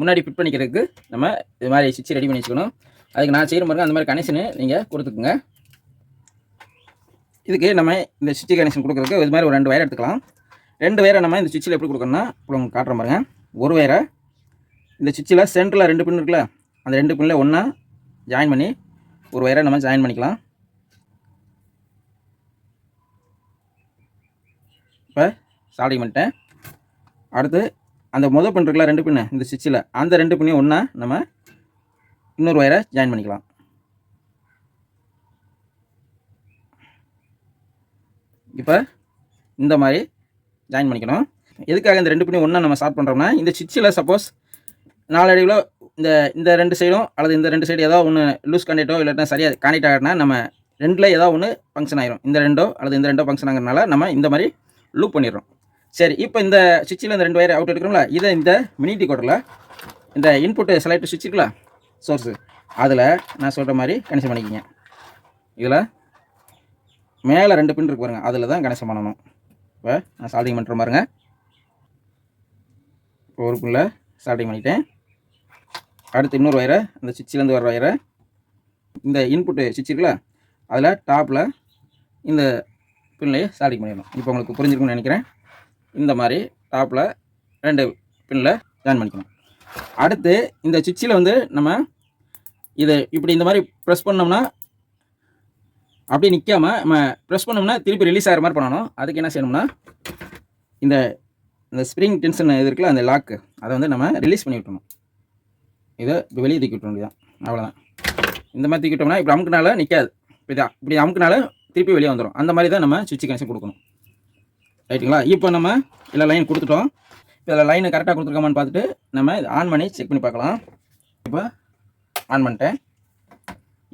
முன்னாடி ஃபிட் பண்ணிக்கிறதுக்கு நம்ம இது மாதிரி சுவிட்ச் ரெடி பண்ணி வச்சுக்கணும். அதுக்கு நான் செய்கிற மாதிரி அந்த மாதிரி கனெக்ஷனு நீங்கள் கொடுத்துக்குங்க. இதுக்கு நம்ம இந்த சுவிட்ச் கனெக்ஷன் கொடுக்குறதுக்கு இது மாதிரி ஒரு ரெண்டு வயர் எடுத்துக்கலாம். ரெண்டு வயரை நம்ம இந்த சுவிட்சில் எப்படி கொடுக்கணும்னா இப்போ உங்களுக்கு காட்டுற பாருங்க. ஒரு வயரை இந்த சுவிட்சில் சென்டரில் ரெண்டு பின் இருக்குல்ல அந்த ரெண்டு பின்னில் ஒன்றா ஜாயின் பண்ணி ஒரு வயரை நம்ம ஜாயின் பண்ணிக்கலாம். இப்போ சால்டிங் பண்ணிட்டேன். அடுத்து அந்த மொதல் பின் இருக்கலாம் ரெண்டு பின்னு இந்த ஸ்டிச்சில் அந்த ரெண்டு பின்னையும் ஒன்றா நம்ம இன்னொரு ஒயரை ஜாயின் பண்ணிக்கலாம். இப்போ இந்த மாதிரி ஜாயின் பண்ணிக்கணும். எதுக்காக இந்த ரெண்டு பின்னையும் ஒன்றா நம்ம ஸ்டார்ட் பண்ணுறோம்னா இந்த ஸ்டிச்சில் சப்போஸ் நாளடைவில் இந்த இந்த ரெண்டு சைடும் அல்லது இந்த ரெண்டு சைடு ஏதாவது ஒன்று லூஸ் கான்டேக்டோ இல்லாட்டா சரியாக கான்டேக்ட் ஆகினா நம்ம ரெண்டில் ஏதாவது ஒன்று ஃபங்க்ஷன் ஆயிரும். இந்த ரெண்டோ அல்லது இந்த ரெண்டோ ஃபங்க்ஷன் ஆகிறனால நம்ம இந்த மாதிரி லூப் பண்ணிடுறோம். சரி இப்போ இந்த சுவிட்சில் இந்த ரெண்டு வயர் அவுட் எடுக்கிறோம்ல இதை இந்த மினிட்டி கோட்டரில் இந்த இன்புட்டு செலக்ட் சுவிட்ச் இருக்குல்ல சோர்ஸு அதில் நான் சொல்கிற மாதிரி கனெக்ஷன் பண்ணிக்கிங்க. இதில் மேலே ரெண்டு பின் இருக்கு பாருங்கள் அதில் தான் கனெக்ஷன் பண்ணணும். இப்போ நான் சால்டிங் பண்ணுற பாருங்க. இப்போ ஒரு பின்னில் சால்டிங் பண்ணிட்டேன். அடுத்து இன்னொரு ஒயரை அந்த சுவிட்சிலேருந்து வர ஒயரை இந்த இன்புட்டு சுவிட்ச் இருக்குல்ல அதில் டாப்பில் இந்த பின்லேயே சால்டிங் பண்ணிடணும். இப்போ உங்களுக்கு புரிஞ்சிருக்கும்னு நினைக்கிறேன். இந்த மாதிரி டாப்பில் ரெண்டு பின்னில் ஜாயின் பண்ணிக்கணும். அடுத்து இந்த சுவிட்சில் வந்து நம்ம இதை இப்படி இந்த மாதிரி ப்ரெஸ் பண்ணோம்னா அப்படியே நிற்காம நம்ம ப்ரெஸ் பண்ணோம்னா திருப்பி ரிலீஸ் ஆகிற மாதிரி பண்ணணும். அதுக்கு என்ன செய்யணும்னா இந்த இந்த ஸ்ப்ரிங் டென்ஷன் இது இருக்குல்ல அந்த லாக்கு அதை வந்து நம்ம ரிலீஸ் பண்ணி விட்டணும் இதை இப்போ வெளியே தூக்கி விட்டணும் இதுதான் அவ்வளோதான் இந்த மாதிரி தூக்கி விட்டோம்னா இப்படி அமுக்குனால நிற்காது இப்படி இப்படி அமுக்குனால திருப்பி வெளியே வந்துடும் அந்த மாதிரி தான் நம்ம சுவிட்ச் கனெக்ஷன் கொடுக்கணும். ரைட்டுங்களா இப்போ நம்ம இதில் லைன் கொடுத்துட்டோம். இதில் லைனை கரெக்டாக கொடுத்துருக்கோமான்னு பார்த்துட்டு நம்ம இதை ஆன் பண்ணி செக் பண்ணி பார்க்கலாம். இப்போ ஆன் பண்ணிட்டேன்.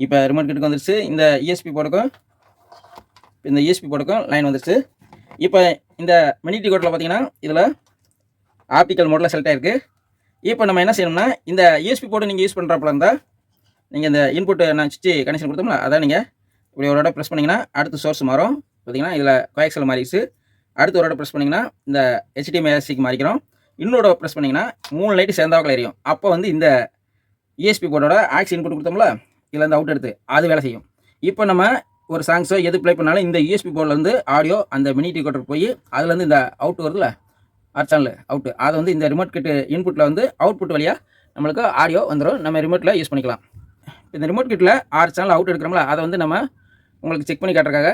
இப்போ ரிமோட் கிட்டுக்கு வந்துருச்சு. இந்த இஎஸ்பி போடக்கும் இந்த இஎஸ்பி போர்டுக்கும் லைன் வந்துருச்சு. இப்போ இந்த மினிட்டி கோட்டில் பார்த்தீங்கன்னா இதில் ஆப்டிக்கல் மோடில் செலக்ட் ஆகிருக்கு இப்போ நம்ம என்ன செய்யணும்னா இந்த யூஎஸ்பி இஎஸ்பி போர்டு நீங்கள் யூஸ் பண்ணுறப்பல இருந்தால் நீங்கள் இந்த இன்புட் நான் சுவிட்ச் கனெக்ஷன் கொடுத்தோம்ல அதான் நீங்கள் இப்படி ஒரு இடம் ப்ரெஸ் பண்ணிங்கன்னா அடுத்து சோர்ஸ் மாறும். பார்த்தீங்கன்னா இதில் கோயக்சல் மாறிடுச்சு. அடுத்து ஒரு இடம் ப்ரெஸ் பண்ணிங்கன்னா இந்த ஹெச்டிஎம்ஐஎஸ்சிக்கு மாறிக்கிறோம். இன்னொரு ப்ரெஸ் பண்ணிங்கன்னா மூணு லைட்டு சேர்ந்தாக்கில் எரியும். அப்போ வந்து இந்த இஎஸ்பி போர்டோட ஆக்ஸ் இன்புட் கொடுத்தோம்ல இதில் இருந்து அவுட் எடுத்து அது வேலை செய்யும். இப்போ நம்ம ஒரு சாங்ஸோ எது ப்ளே பண்ணாலும் இந்த யூஎஸ்பி போர்ட்லேருந்து ஆடியோ அந்த மினி டிகோட்டர் போய் அதுலேருந்து இந்த அவுட் வருதுல்ல ஆர் அவுட்டு அதை வந்து இந்த ரிமோட் கிட்டு இன்புட்டில் வந்து அவுட்புட் வழியாக நம்மளுக்கு ஆடியோ வந்துடும் நம்ம ரிமோட்டில் யூஸ் பண்ணிக்கலாம். இந்த ரிமோட் கிட்டில் ஆறு சேனல் அவுட் எடுக்கிறோம்ல அதை வந்து நம்ம உங்களுக்கு செக் பண்ணி காட்டுறக்காக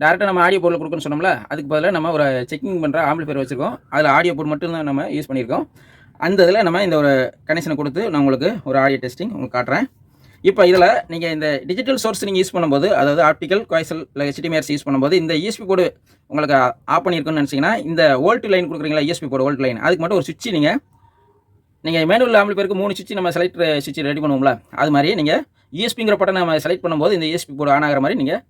டேரெக்டாக நம்ம ஆடியோ போர்டில் கொடுக்கணும்னு சொன்னோம்ல அதுக்கு பதிலாக நம்ம ஒரு செக்கிங் பண்ணுற ஆம்பிளிஃபையர் வச்சுருக்கோம். அதில் ஆடியோ போர்ட் மட்டும் தான் நம்ம யூஸ் பண்ணியிருக்கோம். அந்த இதில் நம்ம இந்த ஒரு கனெக்ஷனை கொடுத்து நான் உங்களுக்கு ஒரு ஆடியோ டெஸ்டிங் உங்களுக்கு காட்டுறேன். இப்போ இதில் நீங்கள் இந்த டிஜிட்டல் சோர்ஸ் நீங்கள் யூஸ் பண்ணும்போது அதாவது ஆப்டிக்கல் குவாய்சல் இல்லை ஹெச்டிஎம்ஆர்ஸ் யூஸ் பண்ணும்போது இந்த இஎஸ்பி போர்டு உங்களுக்கு ஆஃப் பண்ணியிருக்குன்னு நினச்சிங்கன்னா இந்த ஓல்ட் லைன் கொடுக்குறீங்களா இஎஸ்பி போர்டு ஓல்ட் லைன் அதுக்கு மட்டும் ஒரு சுவிட்ச் நீங்கள் நீங்கள் மேனுவல் ஆம்பிள் பேருக்கு மூணு சுவிட்ச் நம்ம செலக்ட் சுவிட்ச் ரெடி பண்ணுவோம்ல அது மாதிரி நீங்கள் யூஎஸ்பிங்கிற பட்டம் நம்ம செலக்ட் பண்ணும்போது இந்த இஎஸ்பி போர்டு ஆன் ஆகிற மாதிரி நீங்கள்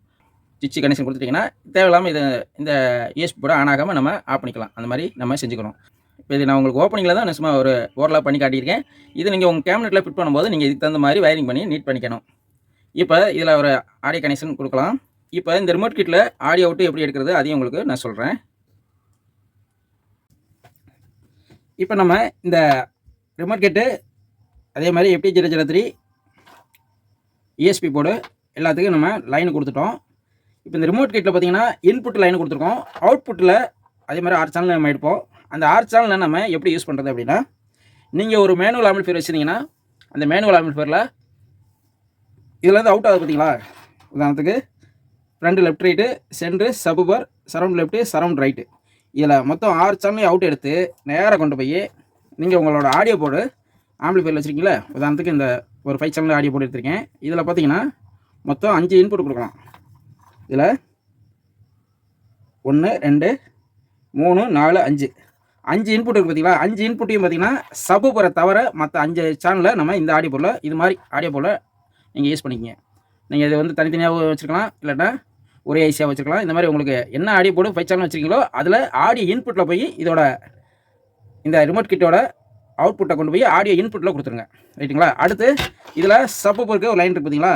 டிச்சு கனெக்ஷன் கொடுத்துட்டிங்கன்னா தேவையில்லாமல் இது இந்த இஎஸ்பி போர்டு ஆன் ஆகாமல் நம்ம ஆஃப் பண்ணிக்கலாம். அந்த மாதிரி நம்ம செஞ்சுக்கணும் இப்போ இது நான் உங்களுக்கு ஓப்பனிங்கில் தான் நான் சும்மா ஒரு ஓரலாக பண்ணி காட்டியிருக்கேன். இது நீங்கள் உங்கள் கேபினெட்டில் ஃபிட் பண்ணும்போது நீங்கள் இதுக்கு தகுந்த மாதிரி வயரிங் பண்ணி நீட் பண்ணிக்கணும். இப்போ இதில் ஒரு ஆடியோ கனெக்ஷன் கொடுக்கலாம். இப்போ இந்த ரிமோட் கிட்டில் ஆடியோ அவுட்டு எப்படி எடுக்கிறது அதையும் உங்களுக்கு நான் சொல்கிறேன் இப்போ நம்ம இந்த ரிமோட் கிட்டு அதே மாதிரி எப்படி zero zero three ESP board எல்லாத்துக்கும் நம்ம லைன் கொடுத்துட்டோம். இப்போ இந்த ரிமோட் கேட்டில் பார்த்தீங்கன்னா இன்புட் லைன் கொடுத்துருக்கோம். அவுட்புட்டில் அதே மாதிரி ஆறு சேனல் நம்ம எடுப்போம். அந்த ஆறு சேனலை நம்ம எப்படி யூஸ் பண்ணுறது அப்படின்னா நீங்கள் ஒரு மேனுவல் ஆம்பிள்ஃபேர் வச்சுருந்தீங்கன்னா அந்த மேனுவல் ஆம்பிள்ஃபேரில் இதில் வந்து அவுட் ஆகுது பார்த்தீங்களா? உதாரணத்துக்கு front left right centre subwoofer surround left surround right இதில் மொத்தம் ஆறு சேனலையும் அவுட் எடுத்து நேராக கொண்டு போய் நீங்கள் உங்களோட ஆடியோ போர்டு ஆம்பிளிஃபையர் வச்சுருக்கீங்களா உதாரணத்துக்கு இந்த ஒரு ஃபைவ் சேனல் ஆடியோ போர்டு எடுத்திருக்கேன். இதில் பார்த்தீங்கன்னா மொத்தம் அஞ்சு இன்புட் கொடுக்கலாம். இதில் ஒன்று ரெண்டு மூணு நாலு அஞ்சு. அஞ்சு இன்புட் இருக்குது பார்த்தீங்களா? அஞ்சு இன்புட்டையும் பார்த்தீங்கன்னா சபு போகிற தவிர மற்ற அஞ்சு சேனலில் நம்ம இந்த ஆடியோ பொருளை இது மாதிரி ஆடியோ பொருளை நீங்கள் யூஸ் பண்ணிக்கங்க. நீங்கள் இதை வந்து தனித்தனியாக வச்சுருக்கலாம் இல்லைன்னா ஒரே ஐசியாக வச்சுருக்கலாம். இந்த மாதிரி உங்களுக்கு என்ன ஆடியோ போர்டு ஃபைவ் சேனல் வச்சுருக்கீங்களோ அதில் ஆடியோ இன்புட்டில் போய் இதோட இந்த ரிமோட் கிட்டோட அவுட்புட்டை கொண்டு போய் ஆடியோ இன்புட்டில் கொடுத்துருங்க. ரைட்டுங்களா அடுத்து இதில் சப்பு பொருக்கு ஒரு லைன் இருக்குது பார்த்தீங்களா?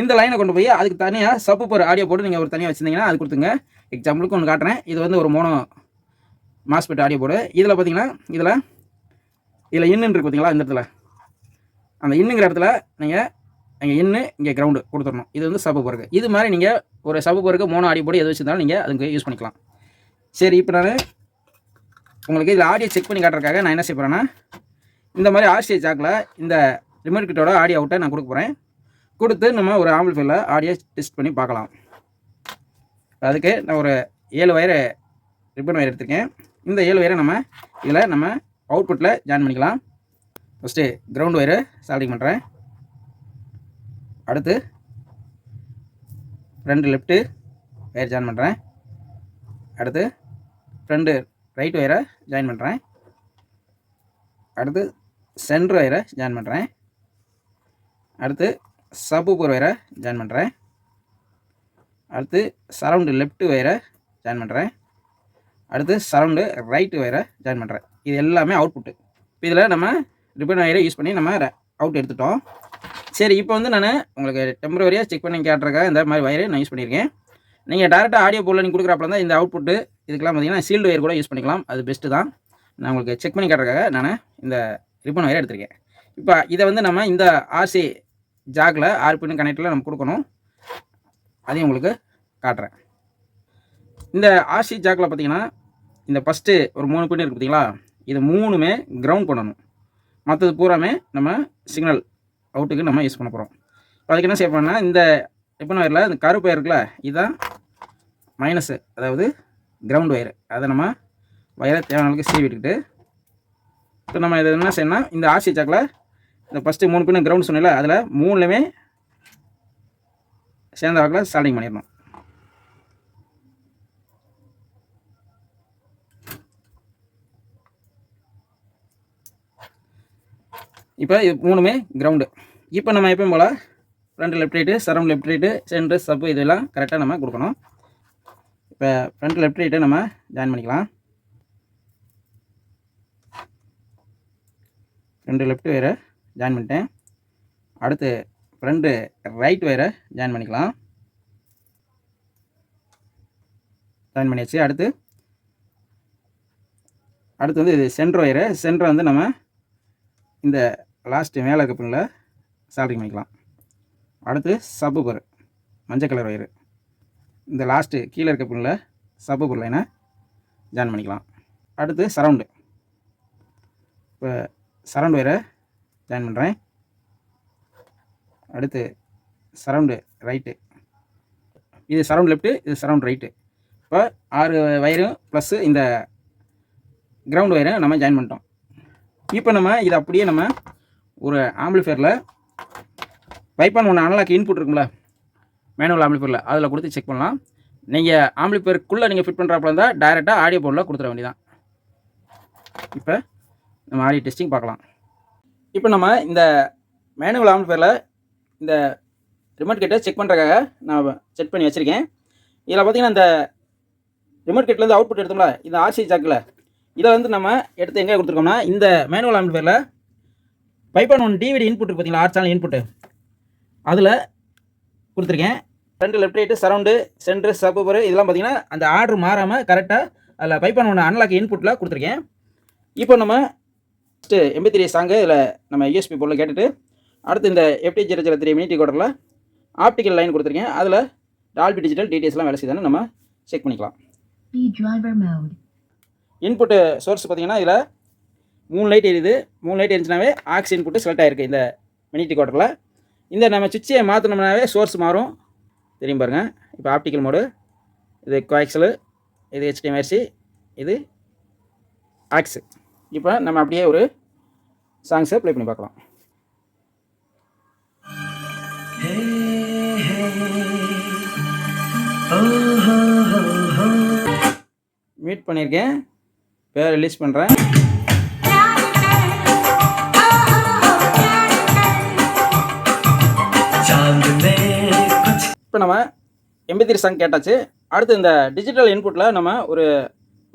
இந்த லைனை கொண்டு போய் அதுக்கு தனியாக சப்பு பொரு ஆடியோ போட்டு நீங்கள் ஒரு தனியாக வச்சுருந்தீங்கன்னா அது கொடுத்துங்க. எக்ஸாம்பிளுக்கு ஒன்று காட்டுறேன். இது வந்து ஒரு மோனோ மாஸ்பெட் ஆடியோ போர்டு இதில் பார்த்தீங்கன்னா இதில் இதில் இன்னுன்னு இருக்கு பார்த்தீங்களா இந்த இடத்துல. அந்த இன்னுங்கிற இடத்துல நீங்கள் இங்கே இன்னு இங்கே கிரவுண்டு கொடுத்துடணும். இது வந்து சப்பு பொருக்கு இது மாதிரி நீங்கள் ஒரு சப்பு பொருக்கு மோனோ ஆடியோ போர்டு எது வச்சுருந்தாலும் நீங்கள் அதுக்கு யூஸ் பண்ணிக்கலாம். சரி இப்போ நான் உங்களுக்கு இதில் ஆடியோ செக் பண்ணி காட்டுறதுக்காக நான் என்ன செய்ய போகிறேன்னா இந்த மாதிரி ஆர்சிஐ ஜாக்கில் இந்த ரிமோட் கிட்டோட ஆடியோ அவுட்டை நான் கொடுக்க போகிறேன் கொடுத்து நம்ம ஒரு ஆம்பிள்ஃபைல ஆடியோ டெஸ்ட் பண்ணி பார்க்கலாம். அதுக்கு நான் ஒரு ஏழு வயர் ரிப்பன் வயர் எடுத்திருக்கேன். இந்த ஏழு வயரை நம்ம இதில் நம்ம அவுட்புட்டில் ஜாயின் பண்ணிக்கலாம். ஃபஸ்ட்டு கிரவுண்ட் ஒயரு சால்டிங் பண்ணுறேன் அடுத்து ஃப்ரண்ட் லெஃப்ட்டு ஒயர் ஜாயின் பண்ணுறேன் அடுத்து ஃப்ரெண்டு ரைட் ஒயரை ஜாயின் பண்ணுறேன் அடுத்து சென்ட்ரு ஒயரை ஜாயின் பண்ணுறேன் அடுத்து சப்பு போர் வயரை ஜாயின் பண்ணுறேன் அடுத்து சரவுண்டு லெஃப்ட் வயரை ஜாயின் பண்ணுறேன் அடுத்து சரவுண்டு ரைட்டு வயரை ஜாயின் பண்ணுறேன் இது எல்லாமே அவுட்புட்டு இப்போ இதில் நம்ம ரிப்பன் வயரை யூஸ் பண்ணி நம்ம அவுட் எடுத்துட்டோம். சரி இப்போ வந்து நான் உங்களுக்கு டெம்பரவரியாக செக் பண்ணி கேட்டுறக்காக இந்த மாதிரி வயரை நான் யூஸ் பண்ணியிருக்கேன். நீங்கள் டேரெக்டாக ஆடியோ போர்டில் நீங்கள் கொடுக்குறப்பல தான் இந்த அவுட்புட்டு இதுக்கெல்லாம் பார்த்தீங்கன்னா சீல்டு ஒயர் கூட யூஸ் பண்ணிக்கலாம். அது பெஸ்ட்டு தான். நான் உங்களுக்கு செக் பண்ணி காட்டுறதுக்காக நான் இந்த ரிப்பன் ஒயரை எடுத்திருக்கேன். இப்போ இதை வந்து நம்ம இந்த ஆர்சி ஜாக்கில் ஆறு பின் கனெக்டில் நம்ம கொடுக்கணும். அதையும் உங்களுக்கு காட்டுறேன். இந்த ஆர்சி ஜாக்கில் பார்த்தீங்கன்னா இந்த ஃபஸ்ட்டு ஒரு மூணு பின் இருக்குது பார்த்தீங்களா? இது மூணுமே கிரவுண்ட் பண்ணணும். மற்றது பூராமே நம்ம சிக்னல் அவுட்டுக்கு நம்ம யூஸ் பண்ண போகிறோம் இப்போ அதுக்கு என்ன செய்ய போறோம்னா இந்த ரிப்பன் ஒயரில் இந்த கருப்பு ஒயர் இருக்குல்ல இதுதான் மைனஸு அதாவது கிரவுண்ட் ஒயர் அதை நம்ம வயரை தேவையான அளவுக்கு சீவி விட்டுக்கிட்டு இப்போ நம்ம இதை என்ன செய்யணும்னா இந்த ஆர்சி ஜாக்கில் இந்த ஃபஸ்ட்டு மூணு பின்னு கிரவுண்ட் சொன்னல அதில் மூணுலையுமே சேர்ந்த வாக்கில் ஸ்டார்டிங் பண்ணிடணும். இப்போ இது மூணுமே கிரவுண்டு இப்போ நம்ம எப்பயும் போல் front left right surround left right centre sub இதெல்லாம் கரெக்டாக நம்ம கொடுக்கணும். இப்போ ஃப்ரண்ட் லெஃப்ட் ரைட்டை நம்ம ஜாயின் பண்ணிக்கலாம். ரெண்டு லெஃப்ட் வேறு ஜாயின் பண்ணிட்டேன். அடுத்து ஃப்ரண்ட்டு ரைட் ஒயரை ஜாயின் பண்ணிக்கலாம். ஜாயின் பண்ணியாச்சு. அடுத்து அடுத்து வந்து இது சென்ட்ரு ஒயரு சென்ட்ரை வந்து நம்ம இந்த லாஸ்ட்டு மேலே இருக்க பின்னில் சால்ரிங் பண்ணிக்கலாம். அடுத்து சப்பு பொரு மஞ்சள் கலர் ஒயரு இந்த லாஸ்ட்டு கீழே இருக்க பின்னில் சப்பு பொருளை என்ன ஜாயின் பண்ணிக்கலாம். அடுத்து சரவுண்டு இப்போ சரவுண்ட் ஒயரை ஜாயின் பண்ணுறேன் அடுத்து சரவுண்டு ரைட்டு இது சரவுண்ட் லெஃப்ட்டு இது சரவுண்ட் ரைட்டு இப்போ ஆறு வயரும் ப்ளஸ்ஸு இந்த கிரவுண்ட் ஒயரை நம்ம ஜாயின் பண்ணிட்டோம். இப்போ நம்ம இதை அப்படியே நம்ம ஒரு ஆம்பிளிஃபேரில் பைப்பான் ஒன்று அனலாக் இன்புட் இருக்குங்களா மேனுவல் ஆம்பிளிஃபேரில் அதில் கொடுத்து செக் பண்ணலாம். நீங்கள் ஆம்பிளிஃபேருக்குள்ளே நீங்கள் ஃபிட் பண்ணுறாப்புல இருந்தால் டைரெக்டாக ஆடியோ போர்டில் கொடுத்துட வேண்டியதான் இப்போ நம்ம ஆடியோ டெஸ்டிங் பார்க்கலாம். இப்போ நம்ம இந்த மேனுவல் ஆம்பிளிஃபயரில் இந்த ரிமோட் கிட்ட செக் பண்ணுறதுக்காக நான் செட் பண்ணி வச்சுருக்கேன். இதில் பார்த்தீங்கன்னா இந்த ரிமோட் கிட்லேருந்து அவுட்புட் எடுத்தோம்ல இந்த ஆர்சி ஜாக்கில் இதை வந்து நம்ம எடுத்து எங்கே கொடுத்துருக்கோம்னா இந்த manual ஆம்பிளிஃபயரில் five point one DVD input இருக்கு பார்த்தீங்களா ஆர் சேனல் இன்புட்டு அதில் கொடுத்துருக்கேன். Front left right surround centre subwoofer இதெல்லாம் பார்த்தீங்கன்னா அந்த ஆர்டர் மாறாமல் கரெக்டாக அதில் பைப்பான் ஒன்று அன்லாக் இன்புட்டில் கொடுத்துருக்கேன். இப்போ நம்ம ஃபஸ்ட்டு எண்பத்தி த்ரீ சாங்கு இதில் நம்ம யூஎஸ்பி பொருளை கேட்டுட்டு அடுத்து இந்த எஃப்டி ஜீரோ ஜீரோ த்ரீ மினிட்டி கோடரில் ஆப்டிக்கல் லைன் கொடுத்துருக்கேன். அதில் டால்பி டிஜிட்டல் டிடிஎஸ்லாம் வேலை செய்யுதான்னு நம்ம செக் பண்ணிக்கலாம். இன்புட்டு சோர்ஸ் பார்த்தீங்கன்னா இதில் மூணு லைட் எரியுது. மூணு லைட் எரிஞ்சுனாவே ஆக்ஸ் இன்புட்டு செலக்ட் ஆகிருக்கு இந்த மினிட்டி கோட்டரில் இந்த நம்ம சுவிட்சை மாற்றினோம்னாவே சோர்ஸ் மாறும். தெரியும் பாருங்கள் இப்போ ஆப்டிக்கல் மோடு இது கோஆக்சலு இது ஹெச்டிஎம்ஆர்சி இது ஆக்ஸு இப்போ நம்ம அப்படியே ஒரு சாங்ஸை ப்ளே பண்ணி பார்க்கலாம். மீட் பண்ணியிருக்கேன் பேர் ரிலீஸ் பண்ணுறேன் இப்போ நம்ம எம்பி சாங் கேட்டாச்சு. அடுத்து இந்த டிஜிட்டல் இன்புட்டில் நம்ம ஒரு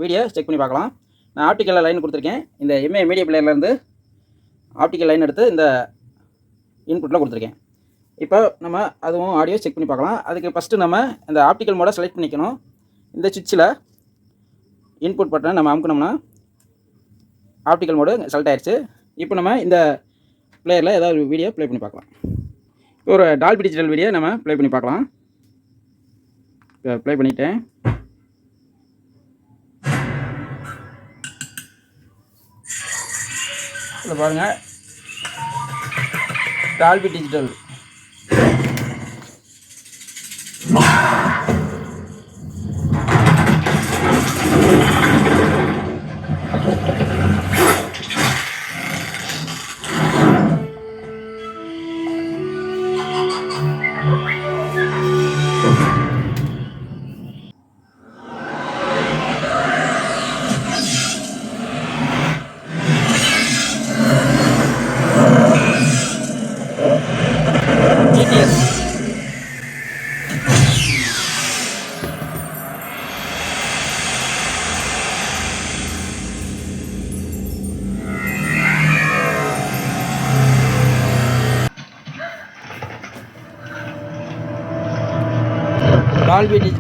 வீடியோ செக் பண்ணி பார்க்கலாம். நான் ஆப்டிக்கலில் லைன் கொடுத்துருக்கேன். இந்த எம்ஏ மீடியா பிளேயர்லேருந்து ஆப்டிக்கல் லைன் எடுத்து இந்த இன்புட்டில் கொடுத்துருக்கேன். இப்போ நம்ம அதுவும் ஆடியோ செக் பண்ணி பார்க்கலாம். அதுக்கு ஃபஸ்ட்டு நம்ம இந்த ஆப்டிக்கல் மோடை செலக்ட் பண்ணிக்கணும். இந்த சுவிட்சில் இன்புட் பட்டனை நம்ம அமுக்கணும்னா ஆப்டிக்கல் மோடு செலக்ட் ஆயிடுச்சு இப்போ நம்ம இந்த பிளேயரில் ஏதாவது ஒரு வீடியோ ப்ளே பண்ணி பார்க்கலாம். இப்போ ஒரு டால்பி டிஜிட்டல் வீடியோ நம்ம ப்ளே பண்ணி பார்க்கலாம். இப்போ ப்ளே பண்ணிட்டேன். இதில் பாருங்கள் டால்பி டிஜிட்டல்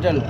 டால்பி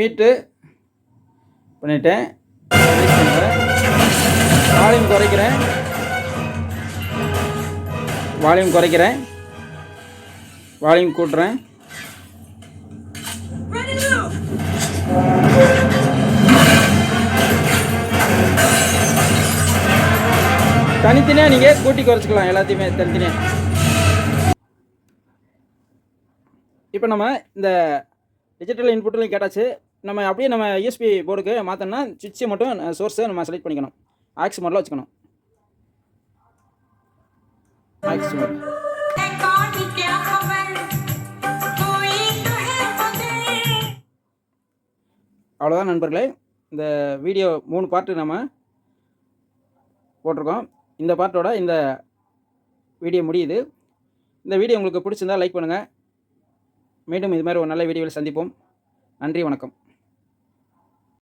மீட்டு பண்ணிட்டேன். வால்யூம் குறைக்கிறேன். வால்யூம் குறைக்கிறேன். வால்யூம் கூட்டுறேன். தனித்தனியாக நீங்கள் கூட்டி குறைச்சிக்கலாம் எல்லாத்தையுமே தனித்தனியாக இப்போ நம்ம இந்த டிஜிட்டல் இன்புட்லையும் கேட்டாச்சு. நம்ம அப்படியே நம்ம யூஎஸ்பி போர்டுக்கு மாற்றோம்னா சுவிட்சை மட்டும் சோர்ஸை நம்ம செலக்ட் பண்ணிக்கணும். ஆக்ஸ் மோடில் வச்சுக்கணும். ஆக்ஸ் மோட் அவ்வளோதான் நண்பர்களே. இந்த வீடியோ மூணு பார்ட்டு நம்ம போட்டிருக்கோம். இந்த பார்ட்டோட இந்த வீடியோ முடியுது. இந்த வீடியோ உங்களுக்கு பிடிச்சிருந்தால் லைக் பண்ணுங்கள் மீண்டும் இது மாதிரி ஒரு நல்ல வீடியோவில் சந்திப்போம். நன்றி வணக்கம்.